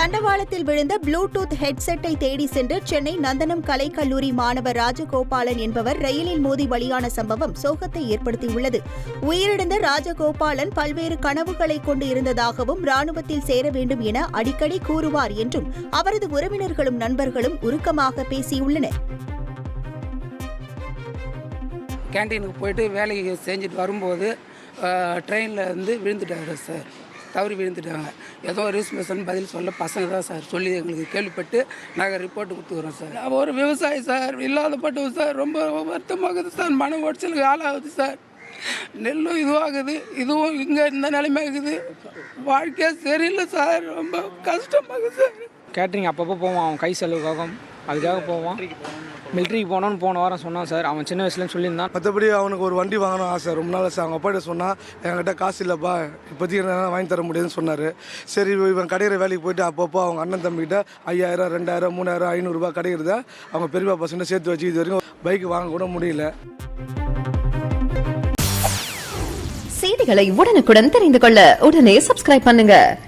தண்டவாளத்தில் விழுந்த ப்ளூடூத் ஹெட்செட்டை தேடி சென்று சென்னை நந்தனம் கலைக்கல்லூரி மாணவர் ராஜகோபாலன் என்பவர் ரயிலில் மோதி பலியான சம்பவம் சோகத்தை ஏற்படுத்தியுள்ளது. உயிரிழந்த ராஜகோபாலன் பல்வேறு கனவுகளை கொண்டு இருந்ததாகவும் ராணுவத்தில் சேர வேண்டும் என அடிக்கடி கூறுவார் என்றும் அவரது உறவினர்களும் நண்பர்களும் உருக்கமாக பேசியுள்ளனர். கேண்டீனுக்கு போயிட்டு வேலையை செஞ்சுட்டு வரும்போது ட்ரெயினில் வந்து விழுந்துட்டார் சார். தவறி விழுந்துட்டாங்க. ஏதோ ரீஸ்மேஷன் பதில் சொல்ல பசங்க தான் சார். சொல்லி எங்களுக்கு கேள்விப்பட்டு நாங்கள் ரிப்போர்ட் கொடுத்துக்குறோம் சார். ஒரு விவசாயி சார். இல்லாதப்பட்டவன் சார். ரொம்ப வருத்தமாகுது சார். மன உடச்சலுக்கு ஆளாகுது சார். நெல்லும் இதுவாகுது. இதுவும் இங்கே இந்த நிலைமை இருக்குது வாழ்க்கையே சரியில்லை சார். ரொம்ப கஷ்டமாகுது சார். கேட்ரிங் அப்பப்போ போவான் அவன் கை செலவுக்காக அதுக்காக போவான். மிலிட்ரிக்கு போகணுன்னு போன வாரம் சொன்னான் சார். அவன் சின்ன வயசுலேருந்து சொல்லியிருந்தான். மற்றபடி அவனுக்கு ஒரு வண்டி வாங்கணும் ஆசை. ரொம்ப நாள் சார். அவங்க அப்பாட்ட சொன்னால் என்கிட்ட காசு இல்லைப்பா. இப்போதைக்கு என்னால் வாங்கி தர முடியாதுன்னு சொன்னார். சரி இவன் கடையிற வேலைக்கு போயிட்டு அப்பப்போ அவங்க அண்ணன் தம்பிக்கிட்ட ஐயாயிரம் ரெண்டாயிரம் மூணாயிரம் ஐநூறுரூபா கிடைக்கிறத அவங்க பெரியப்பா பசங்க சேர்த்து வச்சு இது வரைக்கும் பைக் வாங்க கூட முடியல. செய்திகளை உடனுக்குடன் தெரிந்து கொள்ள உடனே சப்ஸ்கிரைப் பண்ணுங்க.